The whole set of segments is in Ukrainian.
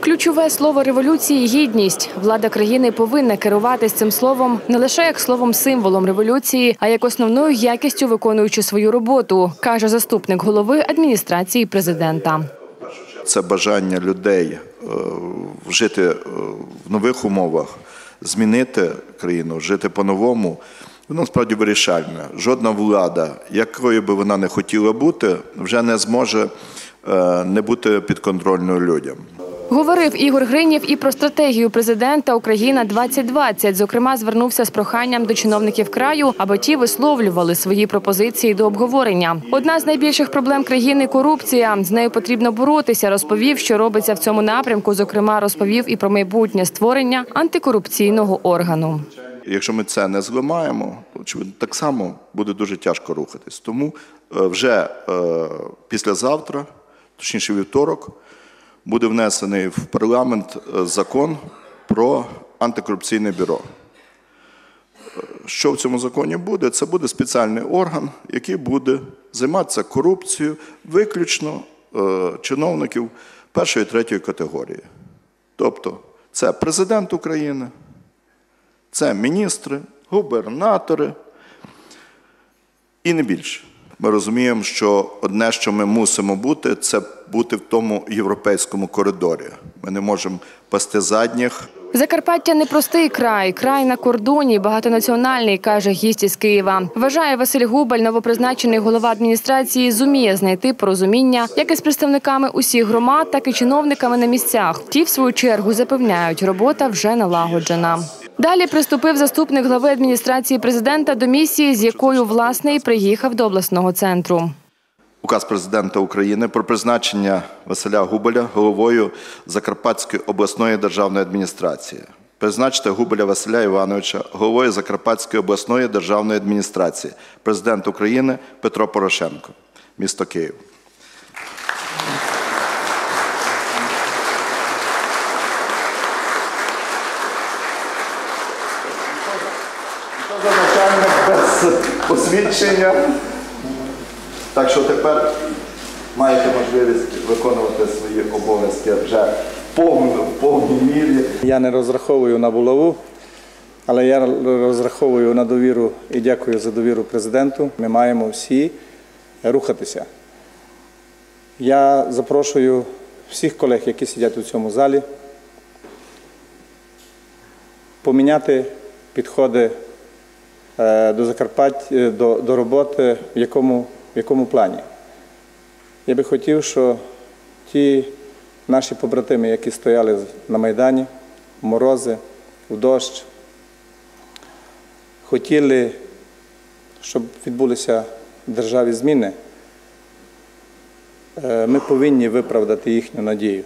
Ключове слово революції гідність. Влада країни повинна керуватись цим словом не лише як словом символом революції, а як основною якістю виконуючи свою роботу, каже заступник голови адміністрації президента. це бажання людей е, жити е, в нових умовах, змінити країну, жити по-новому, воно справді вирішальне. Жодна влада, якою би вона не хотіла бути, вже не зможе е, не бути підконтрольною людям. Говорив Ігор Гринєв і про стратегію президента Україна 2020 Зокрема, звернувся з проханням до чиновників краю, аби ті висловлювали свої пропозиції до обговорення. Одна з найбільших проблем країни корупція. З нею потрібно боротися. Розповів, що робиться в цьому напрямку. Зокрема, розповів і про майбутнє створення антикорупційного органу. Якщо ми це не зламаємо, то очевидно, так само буде дуже тяжко рухатись. Тому е, вже е, післязавтра, точніше вівторок, буде внесений в парламент е, закон про антикорупційне бюро. Е, Що в цьому законі буде? Це буде спеціальний орган, який буде займатися корупцією виключно е, чиновників першої і третьої категорії. Тобто, це президент України, це міністри, губернатори і не більше. Ми розуміємо, що одне, що ми мусимо бути, це бути в тому європейському коридорі. Ми не можемо пасти задніх. Закарпаття непростий край, край на кордоні, багатонаціональний, каже гість із Києва. Вважає Василь Губаль, новопризначений голова адміністрації, зуміє знайти порозуміння як із представниками усіх громад, так і чиновниками на місцях. Ті, в свою чергу, запевняють, робота вже налагоджена. Далі приступив заступник глави адміністрації президента до місії, з якою власне і приїхав до обласного центру. Указ президента України про призначення Василя Губаля головою Закарпатської обласної державної адміністрації. Призначте Губаля Василя Івановича головою Закарпатської обласної державної адміністрації. Президент України Петро Порошенко, місто Київ. Начальник без посвідчення. Так що тепер маєте можливість виконувати свої обов'язки вже в повній, в повній мірі. Я не розраховую на булаву, але я розраховую на довіру і дякую за довіру президенту. Ми маємо всі рухатися. Я запрошую всіх колег, які сидять у цьому залі, поміняти підходи до Закарпаття, е, до, до роботи в якому, в якому плані. Я би хотів, що ті наші побратими, які стояли на Майдані, в морози, в дощ, хотіли, щоб відбулися в державі зміни, е, ми повинні виправдати їхню надію.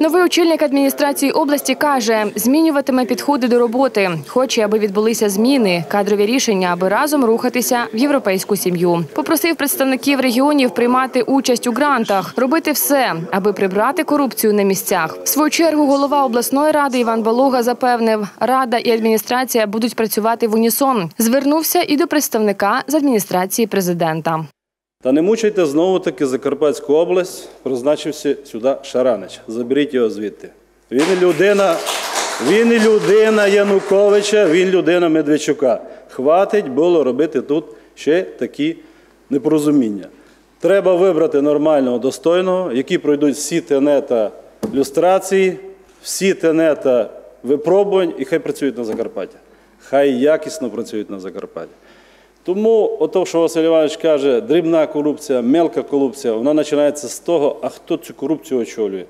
Новий очільник адміністрації області каже, змінюватиме підходи до роботи. Хоче, аби відбулися зміни, кадрові рішення, аби разом рухатися в європейську сім'ю. Попросив представників регіонів приймати участь у грантах, робити все, аби прибрати корупцію на місцях. В свою чергу голова обласної ради Іван Балога запевнив, рада і адміністрація будуть працювати в унісон. Звернувся і до представника з адміністрації президента. Та не мучайте знову таки Закарпатську область, призначився сюди Шаранич. Заберіть його звідти. Він людина, він людина Януковича, він людина Медведчука. Хватить було робити тут ще такі непорозуміння. Треба вибрати нормального, достойного, які пройдуть всі тенета люстрації, всі тенета випробувань і хай працюють на Закарпатті. Хай якісно працюють на Закарпатті. Тому, ото, що Василь Іванович каже, дрібна корупція, мелка корупція, вона починається з того, а хто цю корупцію очолює.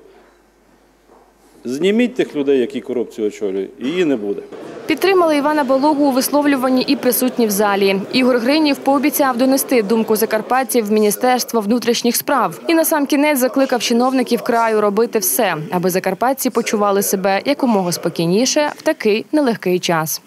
Зніміть тих людей, які корупцію очолюють, її не буде. Підтримали Івана Балогу у висловлюванні і присутні в залі. Ігор Гринів пообіцяв донести думку закарпатців в Міністерство внутрішніх справ. І на сам кінець закликав чиновників краю робити все, аби закарпатці почували себе якомога спокійніше в такий нелегкий час.